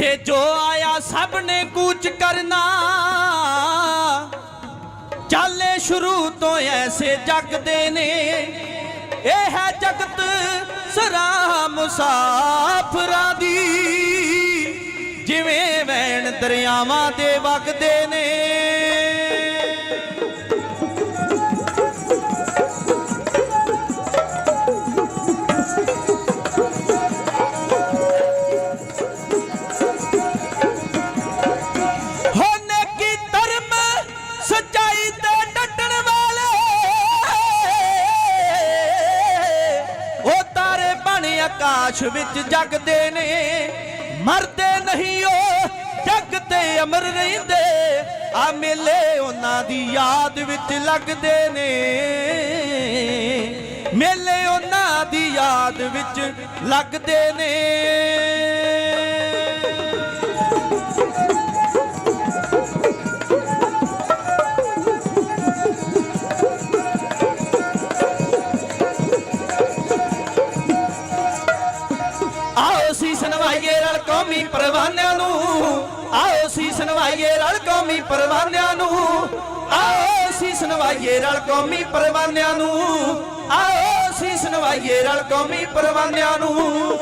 ਜਿੱਥੇ ਜੋ ਆਇਆ ਸਭ ਨੇ ਕੂਚ ਕਰਨਾ। ਚਾਲੇ ਸ਼ੁਰੂ ਤੋਂ ਐਸੇ ਜਗਦੇ ਨੇ। ਇਹ ਹੈ ਜਗਤ ਸਰਾ ਮੁਸਾਫਰਾਂ ਦੀ। ਜਿਵੇਂ ਵੈਣ ਦਰਿਆਵਾਂ ਦੇ ਵਗਦੇ ਨੇ। ਆਕਾਸ਼ ਵਿੱਚ ਜਗਦੇ ਨੇ। ਮਰਦੇ ਨਹੀਂ ਉਹ, ਜਗ ਤੇ ਅਮਰ ਰਹਿੰਦੇ। ਆ ਮੇਲੇ ਉਹਨਾਂ ਦੀ ਯਾਦ ਵਿੱਚ ਲੱਗਦੇ ਨੇ। ਮੇਲੇ ਉਹਨਾਂ ਦੀ ਯਾਦ ਵਿੱਚ ਲੱਗਦੇ ਨੇ। ਆਓ ਸੀਸ ਨਵਾਈਏ ਰਲ ਕੌਮੀ ਪਰਵਾਨਿਆਂ ਨੂੰ। ਆਓ ਸੀਸ ਨਵਾਈਏ ਰਲ ਕੌਮੀ ਪਰਵਾਨਿਆਂ ਨੂੰ। ਆਓ ਸੀਸ ਨਵਾਈਏ ਰਲ ਕੌਮੀ ਪਰਵਾਨਿਆਂ ਨੂੰ। ਆਓ ਸੀਸ ਨਵਾਈਏ ਰਲ ਕੌਮੀ ਪਰਵਾਨਿਆਂ ਨੂੰ।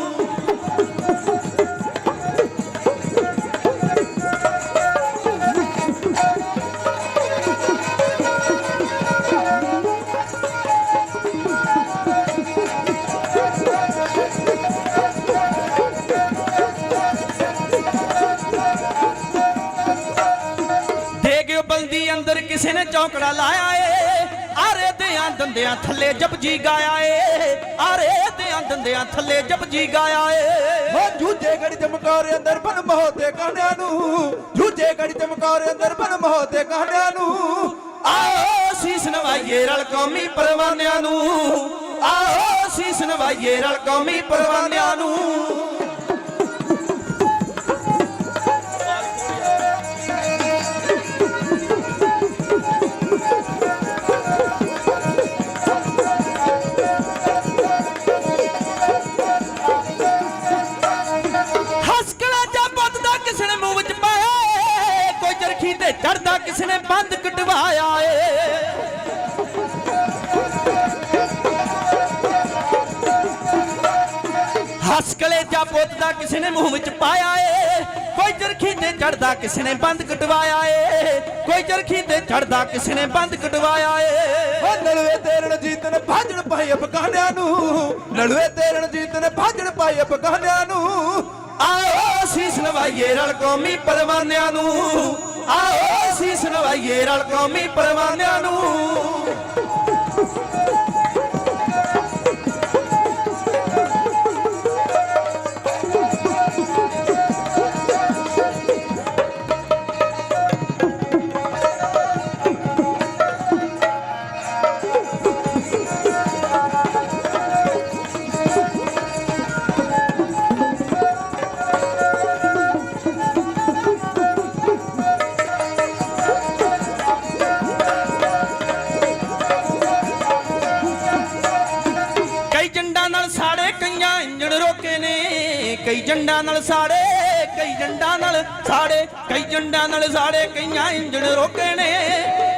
ਕਿਸੇ ਨੇ ਚੌਕੜਾ ਲਾਇਆ ਏ। ਆਰੇ ਦਿਆਂ ਦੰਦਿਆਂ ਥੱਲੇ ਜਪਜੀ ਗਾਇਆ ਏ। ਆਰੇ ਦਿਆਂ ਦੰਦਿਆਂ ਥੱਲੇ ਜਪਜੀ ਗਾਇਆ ਏ। ਹੋ ਜੂਝੇ ਗੜੀ ਤੇ ਮਕੌਰੇ ਅੰਦਰ ਬਨ ਮੋਹ ਤੇ ਕਾਂਡਿਆਂ ਨੂੰ। ਜੂਝੇ ਗੜੀ ਤੇ ਮਕੌਰੇ ਅੰਦਰ ਬਨ ਮੋਹ ਤੇ ਕਾਂਡਿਆਂ ਨੂੰ। ਆਓ ਸੀਸ ਨਵਾਈਏ ਰਲ ਕੌਮੀ ਪਰਵਾਨਿਆਂ ਨੂੰ। ਆਓ ਸੀਸ ਨਵਾਈਏ ਰਲ ਕੌਮੀ ਪਰਵਾਨਿਆਂ ਨੂੰ। ਤੇ ਚੜਦਾ ਕਿਸੇ ਨੇ ਬੰਦ ਕਟਵਾਇਆ ਏ। ਹਸਕਲੇ ਜਾਂ ਪੁੱਤ ਦਾ ਕਿਸੇ ਨੇ ਮੂੰਹ ਵਿੱਚ ਪਾਇਆ ਏ। ਕੋਈ ਚਰਖੀ ਤੇ ਚੜਦਾ ਕਿਸੇ ਨੇ ਬੰਦ ਕਟਵਾਇਆ ਏ। ਕੋਈ ਚਰਖੀ ਤੇ ਚੜਦਾ ਕਿਸੇ ਨੇ ਬੰਦ ਕਟਵਾਇਆ ਏ। ਹੋ ਨਲਵੇ ਤੇਰਨ ਜੀਤਨ ਭਾਜਣ ਪਾਈ ਅਫਗਾਨਿਆਂ ਨੂੰ। ਨਲਵੇ ਤੇਰਨ ਜੀਤਨ ਭਾਜਣ ਪਾਈ ਅਫਗਾਨਿਆਂ ਨੂੰ। ਆਓ ਸੀਸ ਨਵਾਈਏ ਰਲ ਕੌਮੀ ਪਰਵਾਨਿਆਂ ਨੂੰ। ਆਓ ਸੀਸ ਨਵਾਈਏ ਰਲ ਕੌਮੀ ਪਰਵਾਨਿਆਂ ਨੂੰ। ਕਈ ਜੰਡਾਂ ਨਾਲ ਸਾੜੇ ਕਈ ਜੰਡਾਂ ਨਾਲ ਸਾੜੇ ਕਈ ਜੰਡਾਂ ਨਾਲ ਸਾੜੇ ਕਈਆਂ ਇੰਜਣ ਰੋਕੇ ਨੇ।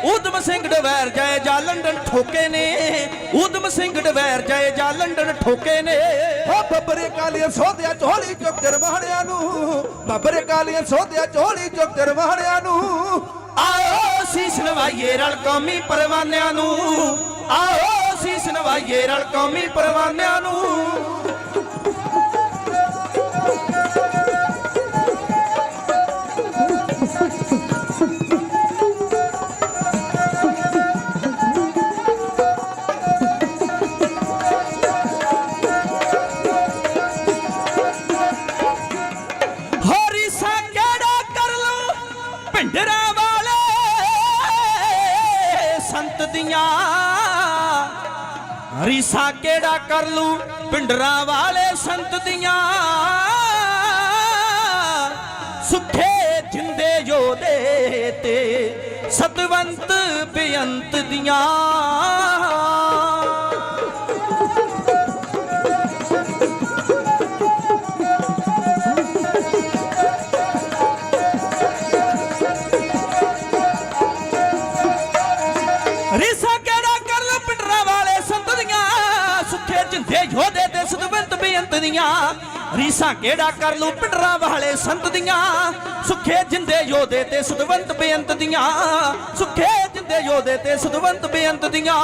ਊਧਮ ਸਿੰਘ ਡਵੈਰ ਜਾਏ ਜਾਂ ਲੰਡਨ ਠੋਕੇ ਨੇ। ਊਧਮ ਸਿੰਘ ਡਵੈਰ ਜਾਏ ਜਾਂ ਲੰਡਨ ਠੋਕੇ ਨੇ। ਹੋ ਬੱਬਰੇ ਕਾਲੀਆਂ ਸੋਧਿਆ ਝੋਲੀ ਚੁੱਕ ਜਰਮਾਣਿਆਂ ਨੂੰ। ਬੱਬਰੇ ਕਾਲੀਆਂ ਸੋਧਿਆ ਝੋਲੀ ਚੁੱਕ ਜਰਮਾਣਿਆਂ ਨੂੰ। ਆਓ ਸੀਸ ਨਵਾਈਏ ਰਲ ਕੌਮੀ ਪਰਵਾਨਿਆਂ ਨੂੰ। ਆਓ ਸੀਸ ਨਵਾਈਏ ਰਲ ਕੌਮੀ ਪਰਵਾਨਿਆਂ ਨੂੰ। ਪਿੰਡਰਾਂ ਵਾਲੇ ਸੰਤ ਦੀਆਂ ਸੁੱਖੇ ਜਿੰਦੇ ਯੋਧੇ ਤੇ ਸਤਵੰਤ ਬੇਅੰਤ ਦੀਆਂ ਦੀਆਂ। ਰੀਸਾਂ ਕਿਹੜਾ ਕਰ ਲੂ ਪਿੰਡਰਾਂ ਵਾਲੇ ਸੰਤ ਦੀਆਂ। ਸੁਖੇ ਜਿੰਦੇ ਯੋਧੇ ਤੇ ਸੁਦਵੰਤ ਬੇਅੰਤ ਦੀਆਂ। ਸੁਖੇ ਜਿੰਦੇ ਯੋਧੇ ਤੇ ਸੁਦਵੰਤ ਬੇਅੰਤ ਦੀਆਂ।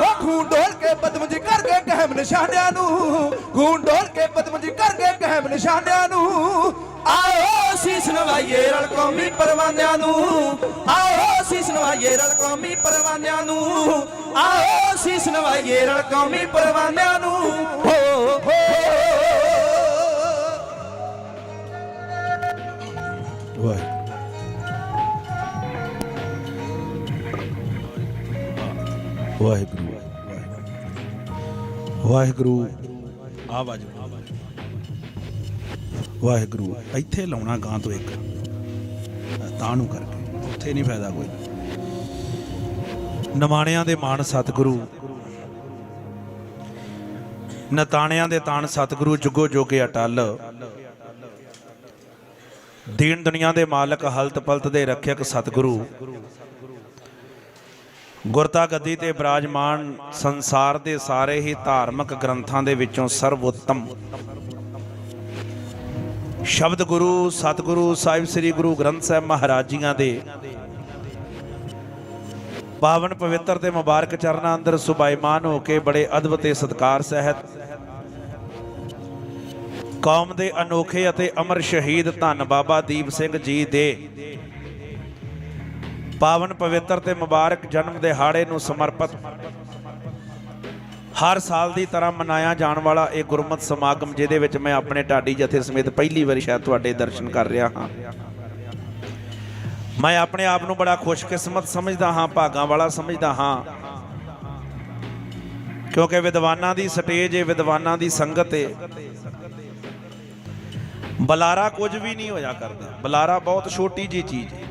ਉਹ ਖੂਨ ਡੋਲ ਕੇ ਪਦਮ ਜੀ ਕਰ ਗਏ ਗਹਿਮ ਨਿਸ਼ਾਨਿਆਂ ਨੂੰ। ਖੂਨ ਡੋਲ ਕੇ ਪਦਮ ਜੀ ਕਰ ਗਏ ਗਹਿਮ ਨਿਸ਼ਾਨਿਆਂ ਨੂੰ। ਆਓ ਸੀਸ ਨਵਾਈਏ ਰਲ ਕੌਮੀ ਪਰਵਾਨਿਆਂ ਨੂੰ। ਆਓ ਸੀਸ ਨਵਾਈਏ ਰਲ ਕੌਮੀ ਪਰਵਾਨਿਆਂ ਨੂੰ। ਆਓ ਸੀਸ ਨਵਾਈਏ ਰਲ ਕੌਮੀ ਪਰਵਾਨਿਆਂ ਨੂੰ। ਵਾਹਿਗੁਰੂ ਵਾਹਿਗੁਰੂ ਆਵਾਜ਼ ਵਾਹਿਗੁਰੂ ਇੱਥੇ ਲਾਉਣਾ ਗਾਂ ਤੋਂ ਇੱਕ। ਤਾਂ ਨੂੰ ਕਰਕੇ। ਉੱਥੇ ਨਹੀਂ ਫਾਇਦਾ ਕੋਈ। ਨਮਾਣਿਆਂ ਦੇ ਮਾਣ ਸਤਿਗੁਰੂ। ਨਤਾਣਿਆਂ ਦੇ ਤਾਣ ਸਤਿਗੁਰੂ ਜੁਗੋ ਜੋਗੇ ਅਟਲ। ਦੀਨ ਦੁਨੀਆ ਦੇ ਮਾਲਕ, ਹਲਤ ਪਲਤ ਦੇ ਰੱਖਿਅਕ ਸਤਿਗੁਰੂ। ਗੁਰਤਾ ਗੱਦੀ ਤੇ ਬਿਰਾਜਮਾਨ ਸੰਸਾਰ ਦੇ ਸਾਰੇ ਹੀ ਧਾਰਮਿਕ ਗ੍ਰੰਥਾਂ ਦੇ ਵਿੱਚੋਂ ਸਰਵੋਤਮ ਸ਼ਬਦ ਗੁਰੂ, ਸਤਿਗੁਰੂ, ਸਾਹਿਬ ਸ੍ਰੀ ਗੁਰੂ ਗ੍ਰੰਥ ਸਾਹਿਬ ਮਹਾਰਾਜ ਜੀਆਂ ਦੇ ਪਾਵਨ ਪਵਿੱਤਰ ਤੇ ਮੁਬਾਰਕ ਚਰਨਾਂ ਅੰਦਰ ਸੁਭਾਈਮਾਨ ਹੋ ਕੇ ਬੜੇ ਅਦਬ ਤੇ ਸਤਕਾਰ ਸਹਿਤ ਕੌਮ ਦੇ ਅਨੋਖੇ ਅਤੇ ਅਮਰ ਸ਼ਹੀਦ ਧੰਨ ਬਾਬਾ ਦੀਪ ਸਿੰਘ ਜੀ ਦੇ ਪਾਵਨ ਪਵਿੱਤਰ ਤੇ ਮੁਬਾਰਕ ਜਨਮ ਦਿਹਾੜੇ ਨੂੰ ਸਮਰਪਿਤ ਹਰ ਸਾਲ ਦੀ ਤਰ੍ਹਾਂ ਮਨਾਇਆ ਜਾਣ ਵਾਲਾ ਇਹ ਗੁਰਮਤ ਸਮਾਗਮ, ਜਿਹਦੇ ਵਿੱਚ ਮੈਂ ਆਪਣੇ ਢਾਡੀ ਜਥੇ ਸਮੇਤ ਪਹਿਲੀ ਵਾਰੀ ਸ਼ਾਇਦ ਤੁਹਾਡੇ ਦਰਸ਼ਨ ਕਰ ਰਿਹਾ ਹਾਂ। ਮੈਂ ਆਪਣੇ ਆਪ ਨੂੰ ਬੜਾ ਖੁਸ਼ਕਿਸਮਤ ਸਮਝਦਾ ਹਾਂ, ਭਾਗਾਂ ਵਾਲਾ ਸਮਝਦਾ ਹਾਂ। ਕਿਉਂਕਿ ਵਿਦਵਾਨਾਂ ਦੀ ਸਟੇਜ ਹੈ ਵਿਦਵਾਨਾਂ ਦੀ ਸੰਗਤ ਹੈ ਬਲਾਰਾ ਕੁਝ ਵੀ ਨਹੀਂ ਹੋਇਆ ਕਰਦਾ। ਬਲਾਰਾ ਬਹੁਤ ਛੋਟੀ ਜੀ ਚੀਜ਼ ਹੈ।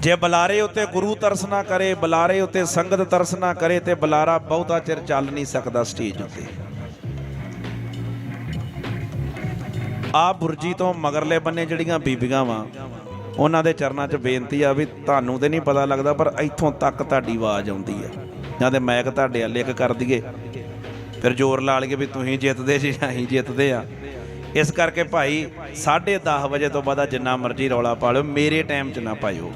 ਜੇ ਬਲਾਰੇ ਉੱਤੇ ਗੁਰੂ ਤਰਸ ਨਾ ਕਰੇ, ਬਲਾਰੇ ਉੱਤੇ ਸੰਗਤ ਤਰਸ ਨਾ ਕਰੇ, ਤੇ ਬਲਾਰਾ ਬਹੁਤਾ ਚਿਰ ਚੱਲ ਨਹੀਂ ਸਕਦਾ ਸਟੇਜ ਉੱਤੇ। ਆ ਬੁਰਜੀ ਤੋਂ ਮਗਰਲੇ ਬੰਨੇ ਜਿਹੜੀਆਂ ਬੀਬੀਆਂ ਵਾ, ਉਹਨਾਂ ਦੇ ਚਰਨਾਂ 'ਚ ਬੇਨਤੀ ਆ ਵੀ ਤੁਹਾਨੂੰ ਤੇ ਨਹੀਂ ਪਤਾ ਲੱਗਦਾ, ਪਰ ਇੱਥੋਂ ਤੱਕ ਤੁਹਾਡੀ ਆਵਾਜ਼ ਆਉਂਦੀ ਹੈ ਜਾਂ ਤੇ ਮੈਕ ਤੁਹਾਡੇ ਵੱਲ ਇੱਕ ਕਰ ਦਈਏ। ਫਿਰ ਜ਼ੋਰ ਲਾ ਲਈਏ ਵੀ ਤੁਸੀਂ ਜਿੱਤਦੇ ਜੀ, ਅਸੀਂ ਜਿੱਤਦੇ ਆ। ਇਸ ਕਰਕੇ ਭਾਈ 10:30 ਵਜੇ ਤੋਂ ਬਾਅਦ ਜਿੰਨਾ ਮਰਜ਼ੀ ਰੌਲਾ ਪਾ ਲਿਓ, ਮੇਰੇ ਟਾਈਮ 'ਚ ਨਾ ਪਾਇਓ।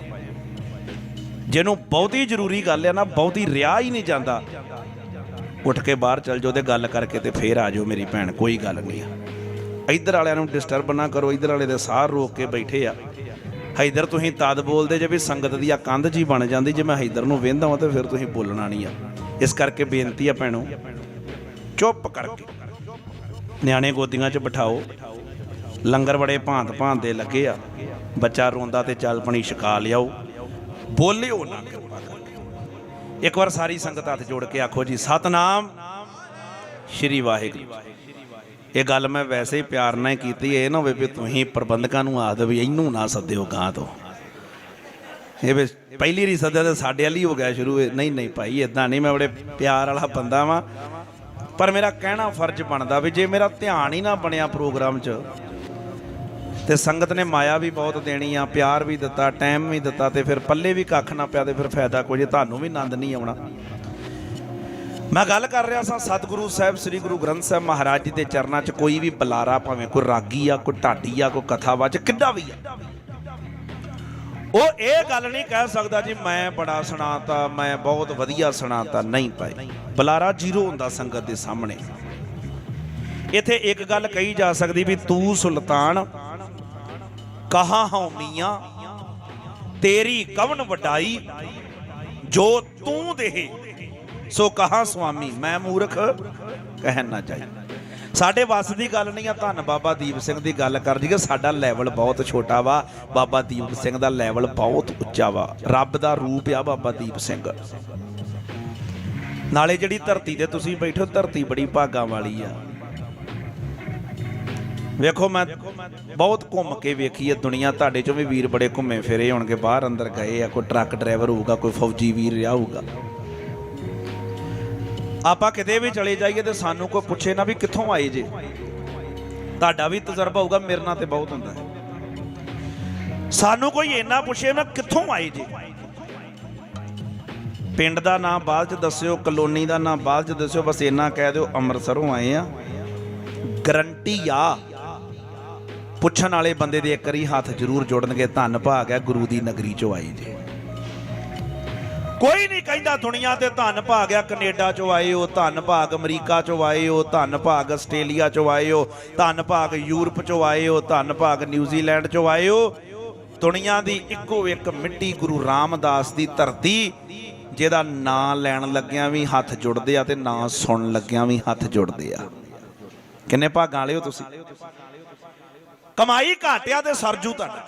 ਜਿਹਨੂੰ ਬਹੁਤੀ ਜ਼ਰੂਰੀ ਗੱਲ ਆ ਨਾ, ਬਹੁਤੀ ਰਿਆ ਹੀ ਨਹੀਂ ਜਾਂਦਾ। ਉੱਠ ਕੇ ਬਾਹਰ ਚੱਲ ਜਾਓ ਤੇ ਗੱਲ ਕਰਕੇ ਤੇ ਫੇਰ ਆ ਜਾਓ ਮੇਰੀ ਭੈਣ, ਕੋਈ ਗੱਲ ਨਹੀਂ ਆ। ਇੱਧਰ ਵਾਲਿਆਂ ਨੂੰ ਡਿਸਟਰਬ ਨਾ ਕਰੋ, ਇੱਧਰ ਵਾਲੇ ਦੇ ਸਾਰ ਰੋਕ ਕੇ ਬੈਠੇ ਆ। ਹੈਦਰ ਤੁਸੀਂ ਤਦ ਬੋਲਦੇ ਜੇ ਵੀ ਸੰਗਤ ਦੀ ਆ ਕੰਧ ਜੀ ਬਣ ਜਾਂਦੀ, ਜੇ ਮੈਂ ਹੈਦਰ ਨੂੰ ਵੇਂਦਾ ਹਾਂ ਤੇ ਫਿਰ ਤੁਸੀਂ ਬੋਲਣਾ ਨਹੀਂ ਆ। ਇਸ ਕਰਕੇ ਬੇਨਤੀ ਆ ਭੈਣੋ, ਚੁੱਪ ਕਰਕੇ। ਨਿਆਣੇ ਗੋਦੀਆਂ 'ਚ ਬਿਠਾਓ। ਲੰਗਰ ਬੜੇ ਭਾਂਤ ਭਾਂਤ ਦੇ ਲੱਗੇ ਆ। ਬੱਚਾ ਰੋਂਦਾ ਤੇ ਚੱਲ ਪਣੀ ਛਕਾ ਲਿਆਓ। ਬੋਲਿਓ ਨਾ ਕਿਰਪਾ ਕਰਕੇ। ਇੱਕ ਵਾਰ ਸਾਰੀ ਸੰਗਤ ਹੱਥ ਜੋੜ ਕੇ ਆਖੋ ਜੀ, ਸਤਨਾਮ ਸ਼੍ਰੀ ਵਾਹਿਗੁਰੂ। ਇਹ ਗੱਲ ਮੈਂ ਵੈਸੇ ਹੀ ਪਿਆਰ ਨਾਲ ਕੀਤੀ, ਇਹ ਨਾ ਹੋਵੇ ਵੀ ਤੁਸੀਂ ਪ੍ਰਬੰਧਕਾਂ ਨੂੰ ਆਖ ਦਿਓ ਵੀ ਇਹਨੂੰ ਨਾ ਸੱਦਿਓ ਗਾਂ ਤੋਂ। ਇਹ ਵੀ ਪਹਿਲੀ ਰੀ ਸੱਦਿਆ ਤੇ ਸਾਡੇ ਵਾਲੀ ਹੋ ਗਿਆ ਸ਼ੁਰੂ। ਨਹੀਂ ਨਹੀਂ ਭਾਈ ਇਦਾਂ ਨਹੀਂ, ਮੈਂ ਬੜੇ ਪਿਆਰ ਵਾਲਾ ਬੰਦਾ ਵਾਂ। ਪਰ ਮੇਰਾ ਕਹਿਣਾ ਫਰਜ਼ ਬਣਦਾ ਵੀ ਜੇ ਮੇਰਾ ਧਿਆਨ ਹੀ ਨਾ ਬਣਿਆ ਪ੍ਰੋਗਰਾਮ 'ਚ, ਤੇ ਸੰਗਤ ਨੇ ਮਾਇਆ ਵੀ ਬਹੁਤ ਦੇਣੀ ਆ, ਪਿਆਰ ਵੀ ਦਿੱਤਾ, ਟਾਈਮ ਵੀ ਦਿੱਤਾ, ਤੇ ਫਿਰ ਪੱਲੇ ਵੀ ਕੱਖ ਨਾ ਪਿਆ ਤੇ ਫਿਰ ਫਾਇਦਾ ਕੋਈ ਤੁਹਾਨੂੰ ਵੀ ਆਨੰਦ ਨਹੀਂ ਆਉਣਾ। ਮੈਂ ਗੱਲ ਕਰ ਰਿਹਾ ਸਾਂ ਸਤਿਗੁਰੂ ਸਾਹਿਬ, ਸ੍ਰੀ ਗੁਰੂ ਗ੍ਰੰਥ ਸਾਹਿਬ ਮਹਾਰਾਜ ਜੀ ਦੇ ਚਰਨਾਂ 'ਚ, ਕੋਈ ਵੀ ਬੁਲਾਰਾ ਭਾਵੇਂ ਕੋਈ ਰਾਗੀ ਆ, ਕੋਈ ਢਾਡੀ ਆ, ਕੋਈ ਕਥਾਵਾਚ ਕਿੱਡਾ ਵੀ ਆ। ਉਹ ਇਹ ਗੱਲ ਨਹੀਂ ਕਹਿ ਸਕਦਾ ਜੀ, ਮੈਂ ਬੜਾ ਸੁਣਾਤਾ, ਮੈਂ ਬਹੁਤ ਵਧੀਆ ਸੁਣਾਤਾ, ਨਹੀਂ ਭਾਈ। ਬੁਲਾਰਾ ਜ਼ੀਰੋ ਹੁੰਦਾ ਸੰਗਤ ਦੇ ਸਾਹਮਣੇ। ਇੱਥੇ ਇੱਕ ਗੱਲ ਕਹੀ ਜਾ ਸਕਦੀ ਵੀ ਤੂੰ ਸੁਲਤਾਨ, ਕਹਾ ਹਉ ਮੀਆਂ, ਤੇਰੀ ਕਵਨ ਵਡਾਈ, ਜੋ ਤੂੰ ਦੇਹ, ਸੋ ਕਹਾ ਸੁਆਮੀ, ਮੈਂ ਮੂਰਖ ਕਹਿਣ ਨਾ ਚਾਹੀਦਾ ਸਾਡੇ ਵੱਸ ਦੀ ਗੱਲ ਨਹੀਂ ਆ, ਧੰਨ ਬਾਬਾ ਦੀਪ ਸਿੰਘ ਦੀ ਗੱਲ ਕਰ ਜੀਏ, ਸਾਡਾ ਲੈਵਲ ਬਹੁਤ ਛੋਟਾ ਵਾ। ਬਾਬਾ ਦੀਪ ਸਿੰਘ ਦਾ ਲੈਵਲ ਬਹੁਤ ਉੱਚਾ ਵਾ। ਰੱਬ ਦਾ ਰੂਪ ਆ ਬਾਬਾ ਦੀਪ ਸਿੰਘ। ਨਾਲੇ ਜਿਹੜੀ ਧਰਤੀ ਤੇ ਤੁਸੀਂ ਬੈਠੋ ਧਰਤੀ ਬੜੀ ਭਾਗਾਂ ਵਾਲੀ ਆ। ਵੇਖੋ ਮੈਂ ਬਹੁਤ ਘੁੰਮ ਕੇ ਵੇਖੀ ਹੈ ਦੁਨੀਆ, ਤੁਹਾਡੇ ਚੋਂ ਵੀ ਵੀਰ ਬੜੇ ਘੁੰਮੇ ਫਿਰੇ ਹੋਣਗੇ, ਬਾਹਰ ਅੰਦਰ ਗਏ ਆ, ਕੋਈ ਟਰੱਕ ਡਰਾਈਵਰ ਹੋਊਗਾ, ਕੋਈ ਫੌਜੀ ਵੀਰ ਰਿਹਾ ਹੋਊਗਾ। ਆਪਾਂ ਕਿਤੇ ਵੀ ਚਲੇ ਜਾਈਏ ਤੇ ਸਾਨੂੰ ਕੋਈ ਪੁੱਛੇ ਨਾ ਵੀ ਕਿੱਥੋਂ ਆਏ ਜੇ। ਤੁਹਾਡਾ ਵੀ ਤਜਰਬਾ ਹੋਊਗਾ, ਮੇਰੇ ਨਾਲ ਤੇ ਬਹੁਤ ਹੁੰਦਾ ਹੈ। ਸਾਨੂੰ ਕੋਈ ਇੰਨਾ ਪੁੱਛੇ ਨਾ ਕਿੱਥੋਂ ਆਏ ਜੇ। ਪਿੰਡ ਦਾ ਨਾਮ ਬਾਅਦ ਚ ਦੱਸਿਓ, ਕਲੋਨੀ ਦਾ ਨਾਮ ਬਾਅਦ ਚ ਦੱਸਿਓ, ਬਸ ਇੰਨਾ ਕਹਿ ਦਿਓ, ਅੰਮ੍ਰਿਤਸਰੋਂ ਆਏ ਆ। ਗਰੰਟੀ ਆ। ਪੁੱਛਣ ਵਾਲੇ ਬੰਦੇ ਦੇ ਇੱਕ ਵਾਰੀ ਹੱਥ ਜ਼ਰੂਰ ਜੋੜਨਗੇ, ਧੰਨ ਭਾਗ ਹੈ ਗੁਰੂ ਦੀ ਨਗਰੀ ਚੋਂ ਆਏ ਜੇ। ਕੋਈ ਨਹੀਂ ਕਹਿੰਦਾ ਦੁਨੀਆ ਤੇ ਧੰਨ ਭਾਗ ਆ, ਕੈਨੇਡਾ ਚੋਂ ਆਏ ਹੋ, ਧੰਨ ਭਾਗ ਅਮਰੀਕਾ ਚੋਂ ਆਏ ਹੋ, ਧੰਨ ਭਾਗ ਆਸਟ੍ਰੇਲੀਆ ਚੋਂ ਆਏ ਹੋ, ਧੰਨ ਭਾਗ ਯੂਰਪ ਚੋਂ ਆਏ ਹੋ, ਧੰਨ ਭਾਗ ਨਿਊਜ਼ੀਲੈਂਡ ਚੋਂ ਆਏ ਹੋ। ਦੁਨੀਆ ਦੀ ਇੱਕੋ ਇੱਕ ਮਿੱਟੀ ਗੁਰੂ ਰਾਮਦਾਸ ਦੀ ਧਰਤੀ, ਜਿਹਦਾ ਨਾਂ ਲੈਣ ਲੱਗਿਆਂ ਵੀ ਹੱਥ ਜੁੜਦੇ ਆ ਤੇ ਨਾਂ ਸੁਣਨ ਲੱਗਿਆਂ ਵੀ ਹੱਥ ਜੁੜਦੇ ਆ। ਕਿੰਨੇ ਭਾਗਾਂ ਵਾਲੇ ਹੋ ਤੁਸੀਂ? ਕਮਾਈ ਘਾਟਿਆ ਤੇ ਸਰਜੂ ਤੁਹਾਡਾ।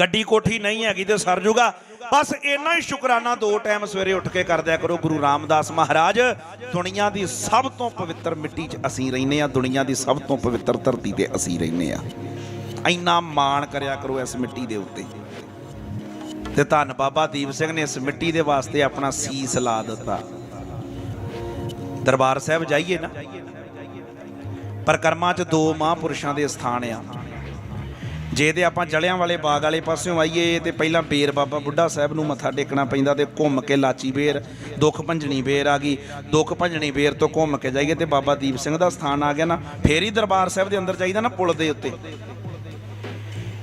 ਗੱਡੀ ਕੋਠੀ ਨਹੀਂ ਹੈਗੀ ਤੇ ਸਰਜੂਗਾ ਬਸ ਇੰਨਾ ਹੀ ਸ਼ੁਕਰਾਨਾ ਦੋ ਟਾਈਮ ਸਵੇਰੇ ਉੱਠ ਕੇ ਕਰਦਿਆ ਕਰੋ, ਗੁਰੂ ਰਾਮਦਾਸ ਮਹਾਰਾਜ। ਦੁਨੀਆ ਦੀ ਸਭ ਤੋਂ ਪਵਿੱਤਰ ਮਿੱਟੀ 'ਚ ਅਸੀਂ ਰਹਿੰਦੇ ਆ ਦੁਨੀਆ ਦੀ ਸਭ ਤੋਂ ਪਵਿੱਤਰ ਧਰਤੀ ਤੇ ਅਸੀਂ ਰਹਿੰਦੇ ਆ ਇੰਨਾ ਮਾਣ ਕਰਿਆ ਕਰੋ ਇਸ ਮਿੱਟੀ ਦੇ ਉੱਤੇ। ਤੇ ਧੰਨ ਬਾਬਾ ਦੀਪ ਸਿੰਘ ਨੇ ਇਸ ਮਿੱਟੀ ਦੇ ਵਾਸਤੇ ਆਪਣਾ ਸੀਸ ਲਾ ਦਿੱਤਾ। ਦਰਬਾਰ ਸਾਹਿਬ ਜਾਈਏ ਨਾ? ਪਰਕਰਮਾਂ 'ਚ ਦੋ ਮਹਾਂਪੁਰਸ਼ਾਂ ਦੇ ਸਥਾਨ ਆ। ਜੇ ਤੇ ਆਪਾਂ ਜਲਿਆਂ ਵਾਲੇ ਬਾਗ ਵਾਲੇ ਪਾਸਿਓਂ ਆਈਏ ਤੇ ਪਹਿਲਾਂ ਬੇਰ ਬਾਬਾ ਬੁੱਢਾ ਸਾਹਿਬ ਨੂੰ ਮੱਥਾ ਟੇਕਣਾ ਪੈਂਦਾ ਤੇ ਘੁੰਮ ਕੇ ਲਾਚੀ ਬੇਰ, ਦੁੱਖ ਭੰਜਣੀ ਬੇਰ ਆ ਗਈ। ਦੁੱਖ ਭੰਜਣੀ ਬੇਰ ਤੋਂ ਘੁੰਮ ਕੇ ਜਾਈਏ ਤੇ ਬਾਬਾ ਦੀਪ ਸਿੰਘ ਦਾ ਸਥਾਨ ਆ ਗਿਆ ਨਾ, ਫੇਰ ਹੀ ਦਰਬਾਰ ਸਾਹਿਬ ਦੇ ਅੰਦਰ ਜਾਈਦਾ ਨਾ ਪੁਲ ਦੇ ਉੱਤੇ।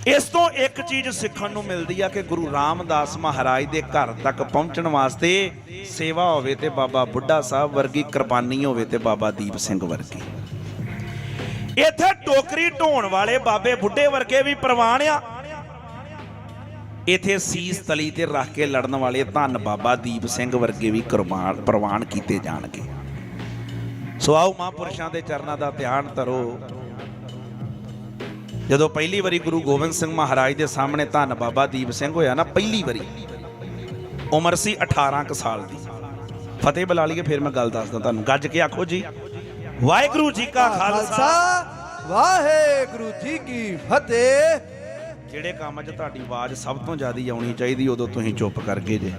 ਇਸ ਤੋਂ ਇੱਕ ਚੀਜ਼ ਸਿੱਖਣ ਨੂੰ ਮਿਲਦੀ ਆ ਕਿ ਗੁਰੂ ਰਾਮਦਾਸ ਮਹਾਰਾਜ ਦੇ ਘਰ ਤੱਕ ਪਹੁੰਚਣ ਵਾਸਤੇ ਸੇਵਾ ਹੋਵੇ ਤੇ ਬਾਬਾ ਬੁੱਢਾ ਸਾਹਿਬ ਵਰਗੀ ਕੁਰਬਾਨੀ ਹੋਵੇ ਤੇ ਬਾਬਾ ਦੀਪ ਸਿੰਘ ਵਰਗੀ। ਇੱਥੇ ਟੋਕਰੀ ਢੋਣ ਵਾਲੇ ਬਾਬੇ ਬੁੱਢੇ ਵਰਗੇ ਵੀ ਪ੍ਰਵਾਨ ਆ। ਇੱਥੇ ਸੀਸ ਤਲੀ ਤੇ ਰੱਖ ਕੇ ਲੜਨ ਵਾਲੇ ਧੰਨ ਬਾਬਾ ਦੀਪ ਸਿੰਘ ਵਰਗੇ ਵੀ ਕੁਰਬਾਨ ਪ੍ਰਵਾਨ ਕੀਤੇ ਜਾਣਗੇ। ਸੋ ਆਓ ਮਹਾਂਪੁਰਸ਼ਾਂ ਦੇ ਚਰਨਾਂ ਦਾ ਧਿਆਨ ਧਰੋ। ਜਦੋਂ ਪਹਿਲੀ ਵਾਰੀ ਗੁਰੂ ਗੋਬਿੰਦ ਸਿੰਘ ਮਹਾਰਾਜ ਦੇ ਸਾਹਮਣੇ ਧੰਨ ਬਾਬਾ ਦੀਪ ਸਿੰਘ ਹੋਇਆ ਨਾ, ਪਹਿਲੀ ਵਾਰੀ। ਉਮਰ ਸੀ 18 ਕੁ ਸਾਲ ਦੀ। ਫਤਿਹ ਬੁਲਾ ਲਈਏ, ਫਿਰ ਮੈਂ ਗੱਲ ਦੱਸਦਾ ਤੁਹਾਨੂੰ। ਗੱਜ ਕੇ ਆਖੋ ਜੀ। ਵਾਹਿਗੁਰੂ ਜੀ ਕਾ ਖਾਲਸਾ ਵਾਹਿਗੁਰੂ ਜੀ ਕੀ ਫਤਿਹ। ਜਿਹੜੇ ਕੰਮ 'ਚ ਤੁਹਾਡੀ ਆਵਾਜ਼ ਸਭ ਤੋਂ ਜ਼ਿਆਦਾ ਆਉਣੀ ਚਾਹੀਦੀ ਉਦੋਂ ਤੁਸੀਂ ਚੁੱਪ ਕਰ ਗਏ ਜੇ।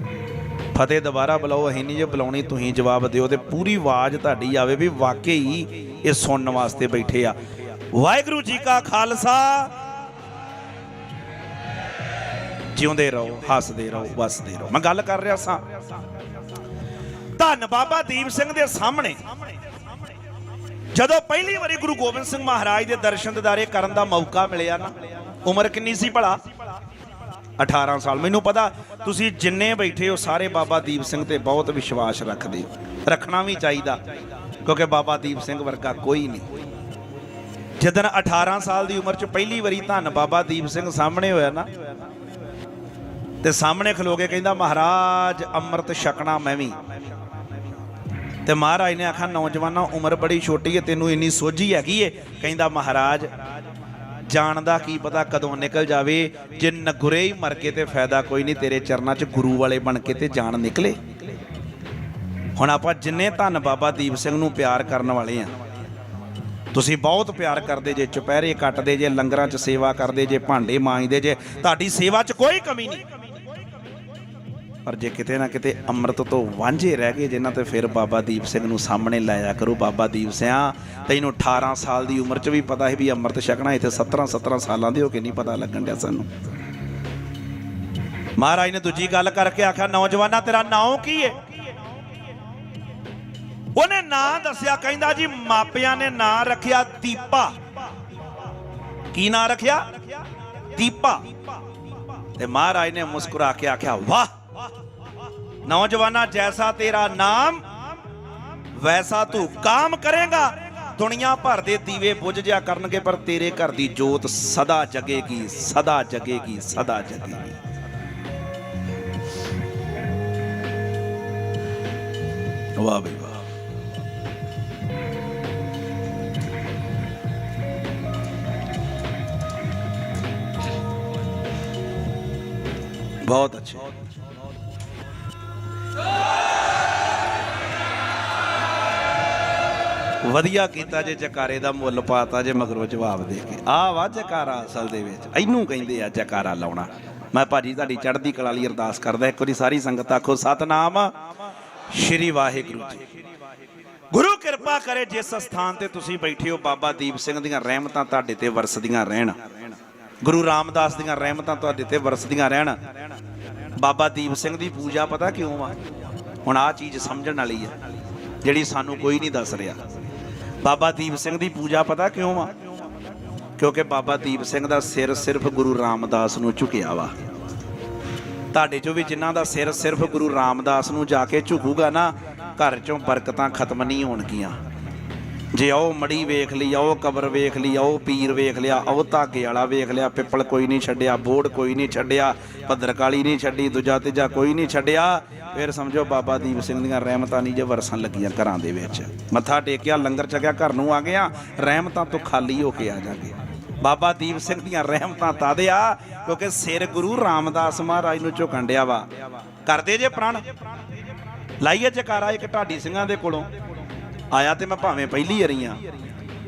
ਫਤਿਹ ਦੁਬਾਰਾ ਬੁਲਾਓ ਅਸੀਂ ਨਹੀਂ ਜੇ ਬੁਲਾਉਣੀ ਤੁਸੀਂ ਜਵਾਬ ਦਿਓ ਤੇ ਪੂਰੀ ਆਵਾਜ਼ ਤੁਹਾਡੀ ਆਵੇ ਵੀ ਵਾਕਈ ਇਹ ਸੁਣਨ ਵਾਸਤੇ ਬੈਠੇ ਆ। ਵਾਹਿਗੁਰੂ ਜੀ ਕਾ ਖਾਲਸਾ। ਜਿਉਂਦੇ ਰਹੋ ਹੱਸਦੇ ਰਹੋ ਵਸਦੇ ਰਹੋ। ਮੈਂ ਗੱਲ ਕਰ ਰਿਹਾ ਸਾਂ। ਧੰਨ ਬਾਬਾ ਦੀਪ ਸਿੰਘ ਦੇ ਸਾਹਮਣੇ। ਜਦੋਂ ਪਹਿਲੀ ਵਾਰੀ ਗੁਰੂ ਗੋਬਿੰਦ ਸਿੰਘ ਮਹਾਰਾਜ ਦੇ ਦਰਸ਼ਨ ਦਿਦਾਰੇ ਕਰਨ ਦਾ ਮੌਕਾ ਮਿਲਿਆ ਨਾ, ਉਮਰ ਕਿੰਨੀ ਸੀ ਭਲਾ? 18 ਸਾਲ। ਮੈਨੂੰ ਪਤਾ ਤੁਸੀਂ ਜਿੰਨੇ ਬੈਠੇ ਹੋ, ਸਾਰੇ ਬਾਬਾ ਦੀਪ ਸਿੰਘ ਤੇ ਬਹੁਤ ਵਿਸ਼ਵਾਸ ਰੱਖਦੇ ਹੋ। ਰੱਖਣਾ ਵੀ ਚਾਹੀਦਾ, ਕਿਉਂਕਿ ਬਾਬਾ ਦੀਪ ਸਿੰਘ ਵਰਗਾ ਕੋਈ ਨਹੀਂ। ਜਦੋਂ 18 ਸਾਲ ਦੀ ਉਮਰ 'ਚ ਪਹਿਲੀ ਵਾਰੀ ਧੰਨ ਬਾਬਾ ਦੀਪ ਸਿੰਘ ਸਾਹਮਣੇ ਹੋਇਆ ਨਾ, ਤੇ ਸਾਹਮਣੇ ਖਲੋ ਕੇ ਕਹਿੰਦਾ, ਮਹਾਰਾਜ, ਅੰਮ੍ਰਿਤ ਛਕਣਾ ਮੈਂ ਵੀ। ਤੇ ਮਹਾਰਾਜ ਨੇ ਆਖਾ ਨੌਜਵਾਨਾਂ, ਉਮਰ ਬੜੀ ਛੋਟੀ ਹੈ ਤੈਨੂੰ ਇੰਨੀ ਸੋਝੀ ਹੈਗੀ ਏ? ਕਹਿੰਦਾ, ਮਹਾਰਾਜ ਜਾਣ ਦਾ ਕੀ ਪਤਾ ਕਦੋਂ ਨਿਕਲ ਜਾਵੇ ਜੇ ਨਗੁਰੇ ਹੀ ਮਰ ਕੇ ਤੇ ਫਾਇਦਾ ਕੋਈ ਨਹੀਂ, ਤੇਰੇ ਚਰਨਾਂ 'ਚ ਗੁਰੂ ਵਾਲੇ ਬਣ ਕੇ ਤੇ ਜਾਣ ਨਿਕਲੇ। ਹੁਣ ਆਪਾਂ ਜਿੰਨੇ ਧੰਨ ਬਾਬਾ ਦੀਪ ਸਿੰਘ ਨੂੰ ਪਿਆਰ ਕਰਨ ਵਾਲੇ ਆ, ਤੁਸੀਂ ਬਹੁਤ ਪਿਆਰ ਕਰਦੇ ਜੇ, ਚੁਪਹਿਰੇ ਕੱਟਦੇ ਜੇ, ਲੰਗਰਾਂ 'ਚ ਸੇਵਾ ਕਰਦੇ ਜੇ, ਭਾਂਡੇ ਮਾਂਜਦੇ ਜੇ, ਤੁਹਾਡੀ ਸੇਵਾ 'ਚ ਕੋਈ ਕਮੀ ਨਹੀਂ। ਪਰ ਜੇ ਕਿਤੇ ਨਾ ਕਿਤੇ ਅੰਮ੍ਰਿਤ ਤੋਂ ਵਾਂਝੇ ਰਹਿ ਗਏ ਜਿਨ੍ਹਾਂ ਤੇ ਫਿਰ ਬਾਬਾ ਦੀਪ ਸਿੰਘ ਨੂੰ ਸਾਹਮਣੇ ਲਾਇਆ ਕਰੋ, ਬਾਬਾ ਦੀਪ ਸਿਆ, ਤੈਨੂੰ 18 ਸਾਲ ਦੀ ਉਮਰ 'ਚ ਵੀ ਪਤਾ ਸੀ ਵੀ ਅੰਮ੍ਰਿਤ ਛਕਣਾ ਇੱਥੇ 17 17 ਸਾਲਾਂ ਦੇ ਹੋ ਕੇ ਨਹੀਂ ਪਤਾ ਲੱਗਣ ਡਿਆ ਸਾਨੂੰ। ਮਹਾਰਾਜ ਨੇ ਦੂਜੀ ਗੱਲ ਕਰਕੇ ਆਖਿਆ, ਨੌਜਵਾਨਾ, ਤੇਰਾ ਨਾਮ ਕੀ ਹੈ ਉਹਨੇ ਨਾਂ ਦੱਸਿਆ, ਕਹਿੰਦਾ ਜੀ, ਮਾਪਿਆਂ ਨੇ ਨਾਂ ਰੱਖਿਆ ਦੀਪਾ। ਕੀ ਨਾਂ ਰੱਖਿਆ? ਦੀਪਾ। ਤੇ ਮਹਾਰਾਜ ਨੇ ਮੁਸਕਰਾ ਕੇ ਆਖਿਆ, ਵਾਹ! ਨੌਜਵਾਨਾ, ਜੈਸਾ ਤੇਰਾ ਨਾਮ, ਵੈਸਾ ਤੂੰ ਕਾਮ ਕਰੇਗਾ। ਦੁਨੀਆ ਭਰ ਦੇ ਦੀਵੇ ਬੁਝ ਜਾ ਕਰਨਗੇ, ਪਰ ਤੇਰੇ ਘਰ ਦੀ ਜੋਤ ਸਦਾ ਜਗੇਗੀ ਸਦਾ ਜਗੇਗੀ ਸਦਾ ਜਗੇਗੀ। ਵਾਹ ਬਈ, ਵਾਹ। ਬਹੁਤ ਅੱਛੇ। ਵਧੀਆ ਕੀਤਾ ਜੇ ਜਕਾਰੇ ਦਾ ਮੁੱਲ ਪਾਤਾ ਜੇ ਮਗਰੋਂ ਜਵਾਬ ਦੇ ਕੇ। ਆ ਵਾ ਜਕਾਰਾ ਅਸਲ ਦੇ ਵਿੱਚ। ਇਹਨੂੰ ਕਹਿੰਦੇ ਆ ਜਕਾਰਾ ਲਾਉਣਾ। ਮੈਂ ਭਾਜੀ ਤੁਹਾਡੀ ਚੜ੍ਹਦੀ ਕਲਾ ਲਈ ਅਰਦਾਸ ਕਰਦਾ, ਇੱਕ ਵਾਰੀ ਸਾਰੀ ਸੰਗਤ ਆਖੋ, ਸਤਨਾਮ ਸ਼੍ਰੀ ਵਾਹਿਗੁਰੂ ਜੀ। ਗੁਰੂ ਕਿਰਪਾ ਕਰੇ ਜਿਸ ਸਥਾਨ ਤੇ ਤੁਸੀਂ ਬੈਠੇ ਹੋ, ਬਾਬਾ ਦੀਪ ਸਿੰਘ ਦੀਆਂ ਰਹਿਮਤਾਂ ਤੁਹਾਡੇ ਤੇ ਵਰਸਦੀਆਂ ਰਹਿਣ। ਗੁਰੂ ਰਾਮਦਾਸ ਦੀਆਂ ਰਹਿਮਤਾਂ ਤੁਹਾਡੇ ਤੇ ਵਰਸਦੀਆਂ ਰਹਿਣ। ਬਾਬਾ ਦੀਪ ਸਿੰਘ ਦੀ ਪੂਜਾ ਪਤਾ ਕਿਉਂ ਆ? ਹੁਣ ਆ ਚੀਜ਼ ਸਮਝਣ ਵਾਲੀ ਆ, ਜਿਹੜੀ ਸਾਨੂੰ ਕੋਈ ਨਹੀਂ ਦੱਸ ਰਿਹਾ। ਬਾਬਾ ਦੀਪ ਸਿੰਘ ਦੀ ਪੂਜਾ ਪਤਾ ਕਿਉਂ ਆ ਕਿਉਂਕਿ ਬਾਬਾ ਦੀਪ ਸਿੰਘ ਦਾ ਸਿਰ ਸਿਰਫ ਗੁਰੂ ਰਾਮਦਾਸ ਨੂੰ ਝੁਕਿਆ ਵਾ। ਤੁਹਾਡੇ ਚੋਂ ਵੀ ਜਿਨ੍ਹਾਂ ਦਾ ਸਿਰ ਸਿਰਫ ਗੁਰੂ ਰਾਮਦਾਸ ਨੂੰ ਜਾ ਕੇ ਝੁਕੂਗਾ ਨਾ, ਘਰ ਚੋਂ ਬਰਕਤਾਂ ਖਤਮ ਨਹੀਂ ਹੋਣਗੀਆਂ। ਜੇ ਆਓ ਮੜੀ ਵੇਖ ਲਈ ਆਓ ਕਬਰ ਵੇਖ ਲਈ ਆਓ ਪੀਰ ਵੇਖ ਲਿਆ, ਉਹ ਧਾਗੇ ਵਾਲਾ ਵੇਖ ਲਿਆ, ਪਿੱਪਲ ਕੋਈ ਨਹੀਂ ਛੱਡਿਆ, ਬੋੜ ਕੋਈ ਨਹੀਂ ਛੱਡਿਆ, ਭੱਦਰਕਾਲੀ ਨਹੀਂ ਛੱਡੀ, ਦੂਜਾ ਤੀਜਾ ਕੋਈ ਨਹੀਂ ਛੱਡਿਆ। ਫਿਰ ਸਮਝੋ ਬਾਬਾ ਦੀਪ ਸਿੰਘ ਦੀਆਂ ਰਹਿਮਤਾਂ ਨਹੀਂ ਜੇ ਵਰਸਾਂ ਲੱਗੀਆਂ ਘਰਾਂ ਦੇ ਵਿੱਚ। ਮੱਥਾ ਟੇਕਿਆ, ਲੰਗਰ ਛਕਿਆ, ਘਰ ਨੂੰ ਆ ਗਿਆ, ਰਹਿਮਤਾਂ ਤੋਂ ਖਾਲੀ ਹੋ ਕੇ ਆ ਜਾਗੇ। ਬਾਬਾ ਦੀਪ ਸਿੰਘ ਦੀਆਂ ਰਹਿਮਤਾਂ ਤਦ ਆ ਕਿਉਂਕਿ ਸਿਰ ਗੁਰੂ ਰਾਮਦਾਸ ਮਹਾਰਾਜ ਨੂੰ ਝੁਕਣ ਡਿਆ ਵਾ। ਕਰਦੇ ਜੇ ਪ੍ਰਣ। ਲਾਈਏ ਜਕਾਰਾ ਇੱਕ ਢਾਡੀ ਸਿੰਘਾਂ ਦੇ ਕੋਲੋਂ। ਆਇਆ ਤੇ ਮੈਂ ਭਾਵੇਂ ਪਹਿਲੀ ਵਾਰੀ ਆ,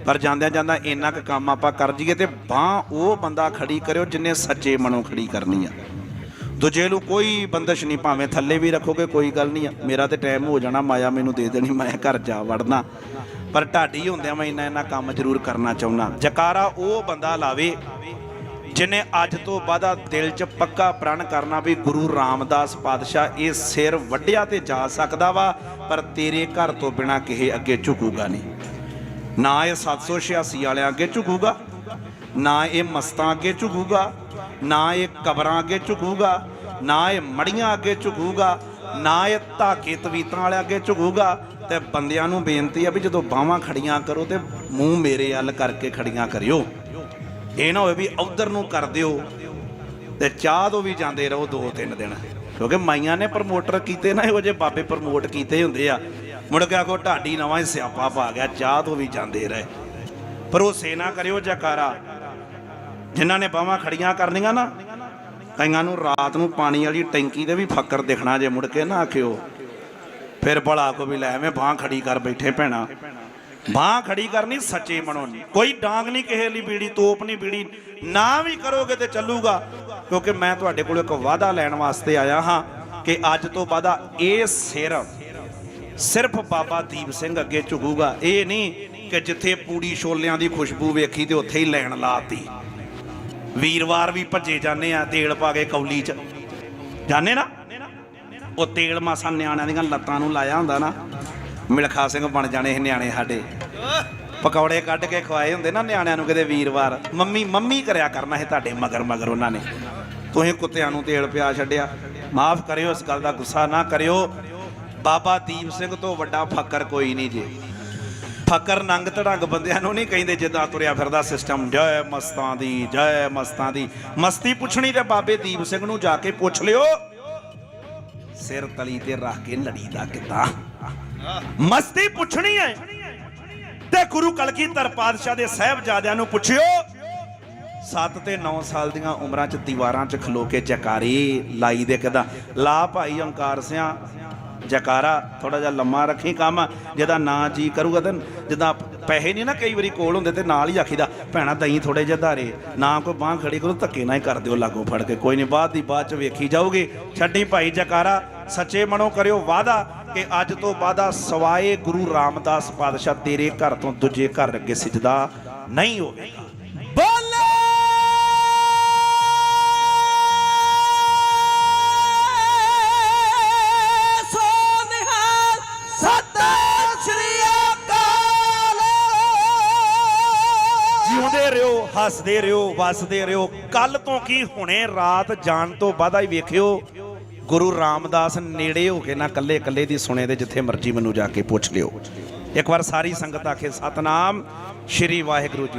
ਪਰ ਜਾਂਦਿਆਂ ਜਾਂਦਾ ਇੰਨਾ ਕੁ ਕੰਮ ਆਪਾਂ ਕਰ ਜੀਏ ਤੇ ਬਾਹ ਉਹ ਬੰਦਾ ਖੜੀ ਕਰਿਓ ਜਿੰਨੇ ਸੱਚੇ ਮਨੋਂ ਖੜੀ ਕਰਨੀ ਆ। ਦੂਜੇ ਨੂੰ ਕੋਈ ਬੰਦਸ਼ ਨਹੀਂ, ਭਾਵੇਂ ਥੱਲੇ ਵੀ ਰੱਖੋਗੇ, ਕੋਈ ਗੱਲ ਨਹੀਂ ਆ। ਮੇਰਾ ਤੇ ਟਾਈਮ ਹੋ ਜਾਣਾ, ਮਾਇਆ ਮੈਨੂੰ ਦੇ ਦੇਣੀ, ਮੈਂ ਘਰ ਜਾ ਵੜਨਾ। ਪਰ ਢਾਡੀ ਹੁੰਦਿਆਂ ਮੈਂ ਇੰਨਾ ਇੰਨਾ ਕੰਮ ਜ਼ਰੂਰ ਕਰਨਾ ਚਾਹੁੰਦਾ। ਜਕਾਰਾ ਉਹ ਬੰਦਾ ਲਾਵੇ ਜਿਨੇ ਅੱਜ ਤੋਂ ਬਾਅਦਾ ਦਿਲ 'ਚ ਪੱਕਾ ਪ੍ਰਣ ਕਰਨਾ ਵੀ ਗੁਰੂ ਰਾਮਦਾਸ ਪਾਤਸ਼ਾਹ ਇਹ ਸਿਰ ਵੱਢਿਆ ਤੇ ਜਾ ਸਕਦਾ ਵਾ, ਪਰ ਤੇਰੇ ਘਰ ਤੋਂ ਬਿਨਾ ਕਿਸੇ ਅੱਗੇ ਝੁਕੂਗਾ ਨਹੀਂ। ਨਾ ਇਹ 786 ਵਾਲਿਆਂ ਅੱਗੇ ਝੁਕੂਗਾ, ਨਾ ਇਹ ਮਸਤਾਂ ਅੱਗੇ ਝੁਕੂਗਾ, ਨਾ ਇਹ ਕਬਰਾਂ ਅੱਗੇ ਝੁਕੂਗਾ, ਨਾ ਇਹ ਮੜੀਆਂ ਅੱਗੇ ਝੁਕੂਗਾ, ਨਾ ਇਹ ਧਾਕੇ ਤਵੀਤਾਂ ਵਾਲਿਆਂ ਅੱਗੇ ਝੁਕੂਗਾ ਤੇ ਬੰਦਿਆਂ ਨੂੰ ਬੇਨਤੀ ਆ ਵੀ ਜਦੋਂ ਬਾਹਾਂ ਖੜੀਆਂ ਕਰੋ ਤੇ ਮੂੰਹ ਮੇਰੇ ਵੱਲ ਕਰਕੇ ਖੜੀਆਂ ਕਰਿਓ। ਇਹ ਨਾ ਹੋਵੇ ਵੀ ਉਧਰ ਨੂੰ ਕਰ ਦਿਓ ਤੇ ਚਾਹ ਤੋਂ ਵੀ ਜਾਂਦੇ ਰਹੋ ਦੋ ਤਿੰਨ ਦਿਨ। ਕਿਉਂਕਿ ਮਾਈਆਂ ਨੇ ਪ੍ਰਮੋਟਰ ਕੀਤੇ ਨਾ, ਇਹੋ ਜਿਹੇ ਬਾਬੇ ਪ੍ਰਮੋਟ ਕੀਤੇ ਹੁੰਦੇ ਆ। ਮੁੜ ਕੇ ਆਖੋ ਢਾਡੀ ਨਵਾਂ ਹੀ ਸਿਆਪਾ ਪਾ ਗਿਆ, ਚਾਹ ਤੋਂ ਵੀ ਜਾਂਦੇ ਰਹੇ। ਭਰੋਸੇ ਨਾ ਕਰਿਓ ਜਕਾਰਾ। ਜਿਨ੍ਹਾਂ ਨੇ ਬਾਹਾਂ ਖੜੀਆਂ ਕਰਨੀਆਂ ਨਾ, ਕਈਆਂ ਨੂੰ ਰਾਤ ਨੂੰ ਪਾਣੀ ਵਾਲੀ ਟੈਂਕੀ ਦੇ ਵੀ ਫੱਕਰ ਦਿਖਣਾ ਜੇ ਮੁੜ ਕੇ ਨਾ ਆਖਿਓ। ਫਿਰ ਭਲਾ ਕੋ ਵੀ ਲੈ ਐਵੇਂ ਬਾਹ ਖੜੀ ਕਰ ਬੈਠੇ ਭੈਣਾ। ਬਾਹ ਖੜੀ ਕਰਨੀ, ਸੱਚੇ ਮਨੋਂ ਕੋਈ ਡਾਂਗ ਨਹੀਂ ਕਿਸੇ ਲਈ ਬੀੜੀ, ਤੋਪ ਨਹੀਂ ਬੀੜੀ, ਨਾ ਵੀ ਕਰੋਗੇ ਤੇ ਚੱਲੂਗਾ। ਕਿਉਂਕਿ ਮੈਂ ਤੁਹਾਡੇ ਕੋਲ ਇੱਕ ਵਾਅਦਾ ਲੈਣ ਵਾਸਤੇ ਆਇਆ ਹਾਂ ਕਿ ਅੱਜ ਤੋਂ ਬਾਅਦਾ ਇਹ ਸਿਰ ਸਿਰਫ ਬਾਬਾ ਦੀਪ ਸਿੰਘ ਅੱਗੇ ਝੁਕੂਗਾ। ਇਹ ਨਹੀਂ ਕਿ ਜਿੱਥੇ ਪੂੜੀ ਛੋਲਿਆਂ ਦੀ ਖੁਸ਼ਬੂ ਵੇਖੀ ਤੇ ਉੱਥੇ ਹੀ ਲੈਣ ਲਾਤੀ। ਵੀਰਵਾਰ ਵੀ ਭੱਜੇ ਜਾਂਦੇ ਆ, ਤੇਲ ਪਾ ਕੇ ਕੌਲੀ 'ਚ। ਜਾਣੇ ਨਾ? ਉਹ ਤੇਲ ਮਾਸਾ ਨਿਆਣਿਆਂ ਦੀਆਂ ਲੱਤਾਂ ਨੂੰ ਲਾਇਆ ਹੁੰਦਾ ਨਾ। ਮਿਲਖਾ ਸਿੰਘ ਬਣ ਜਾਣੇ ਇਹ ਨਿਆਣੇ ਸਾਡੇ। ਪਕੌੜੇ ਕੱਢ ਕੇ ਖਵਾਏ ਹੁੰਦੇ ਨਾ ਨਿਆਣਿਆਂ ਨੂੰ ਕਿਤੇ ਵੀਰਵਾਰ। ਮੰਮੀ ਮੰਮੀ ਕਰਿਆ ਕਰਨਾ ਇਹ ਤੁਹਾਡੇ ਮਗਰ ਮਗਰ ਉਹਨਾਂ ਨੇ। ਤੁਸੀਂ ਕੁੱਤਿਆਂ ਨੂੰ ਤੇਲ ਪਿਆ ਛੱਡਿਆ। ਮਾਫ ਕਰਿਓ ਇਸ ਗੱਲ ਦਾ ਗੁੱਸਾ ਨਾ ਕਰਿਓ। ਬਾਬਾ ਦੀਪ ਸਿੰਘ ਤੋਂ ਵੱਡਾ ਫਕਰ ਕੋਈ ਨਹੀਂ ਜੀ। ਫਕਰ ਨੰਗ ਧੜੰਗ ਬੰਦਿਆਂ ਨੂੰ ਨਹੀਂ ਕਹਿੰਦੇ ਜਿੱਦਾਂ ਤੁਰਿਆ ਫਿਰਦਾ ਸਿਸਟਮ ਜੈ ਮਸਤਾਂ ਦੀ, ਜੈ ਮਸਤਾਂ ਦੀ। ਮਸਤੀ ਪੁੱਛਣੀ ਤੇ ਬਾਬੇ ਦੀਪ ਸਿੰਘ ਨੂੰ ਜਾ ਕੇ ਪੁੱਛ ਲਿਓ। ਸਿਰ ਤਲੀ ਤੇ ਰੱਖ ਕੇ ਲੜੀਦਾ ਕਿੱਦਾਂ? ਮਸਤੀ ਪੁੱਛਣੀ ਹੈ। ਤੇ ਗੁਰੂ ਕਲਗੀਧਰ ਪਾਤਸ਼ਾਹ ਦੇ ਸਹਿਬਜ਼ਾਦਿਆਂ ਨੂੰ ਪੁੱਛਿਓ 7 ਤੇ 9 ਸਾਲ ਦੀਆਂ ਉਮਰਾਂ 'ਚ ਦੀਵਾਰਾਂ 'ਚ ਖਲੋ ਕੇ ਜਕਾਰੇ ਲਾਈ ਦੇ ਕਿਦਾਂ? ਲਾ ਭਾਈ ਓੰਕਾਰ ਸਿਆਂ, ਜਕਾਰਾ ਥੋੜਾ ਜਿਹਾ ਲੰਮਾ ਰੱਖੀ ਕੰਮ, ਜਿਹਦਾ ਨਾਂ ਜੀ ਕਰੂਗਾ ਤੇ ਜਿੱਦਾਂ ਪੈਸੇ ਨਹੀਂ ਨਾ ਕਈ ਵਾਰੀ ਕੋਲ ਹੁੰਦੇ ਤੇ ਨਾਲ ਹੀ ਆਖੀਦਾ, ਭੈਣਾ, ਦਹੀਂ ਥੋੜੇ ਜਿਹੇ ਧਾਰੇ, ਨਾ ਕੋਈ ਬਾਹ ਖੜੀ ਕਰੋ, ਧੱਕੇ ਨਾ ਹੀ ਕਰ ਦਿਓ ਲਾਗੋ ਫੜ ਕੇ, ਕੋਈ ਨਹੀਂ ਬਾਅਦ ਦੀ ਬਾਅਦ ਚ ਵੇਖੀ ਜਾਊਗੀ। ਛੱਡੀ ਭਾਈ ਜਕਾਰਾ, ਸੱਚੇ ਮਨੋਂ ਕਰਿਓ ਵਾਦਾ ਕਿ ਅੱਜ ਤੋਂ ਬਾਅਦਾ ਸਵਾਏ ਗੁਰੂ ਰਾਮਦਾਸ ਪਾਤਸ਼ਾਹ ਤੇਰੇ ਘਰ ਤੋਂ ਦੂਜੇ ਘਰ ਅੱਗੇ ਸਿਜਦਾ ਨਹੀਂ ਹੋਵੇਗਾ। ਬੋਲੇ! ਜਿਉਂਦੇ ਰਹੋ ਹੱਸਦੇ ਰਹੋ ਵਸਦੇ ਰਹੋ ਕੱਲ ਤੋਂ ਕੀ ਹੁਣੇ ਰਾਤ ਜਾਣ ਤੋਂ ਬਾਅਦਾ ਹੀ ਵੇਖਿਓ। ਗੁਰੂ ਰਾਮਦਾਸ ਨੇੜੇ ਹੋ ਕੇ ਨਾ ਕੱਲੇ ਕੱਲੇ ਦੀ ਸੁਣੇ ਦੇ ਜਿੱਥੇ ਮਰਜ਼ੀ ਮੈਨੂੰ ਜਾ ਕੇ ਪੁੱਛ ਲਿਓ। ਇੱਕ ਵਾਰ ਸਾਰੀ ਸੰਗਤ ਆਖੇ, ਸਤਨਾਮ, ਸ਼੍ਰੀ ਵਾਹਿਗੁਰੂ ਜੀ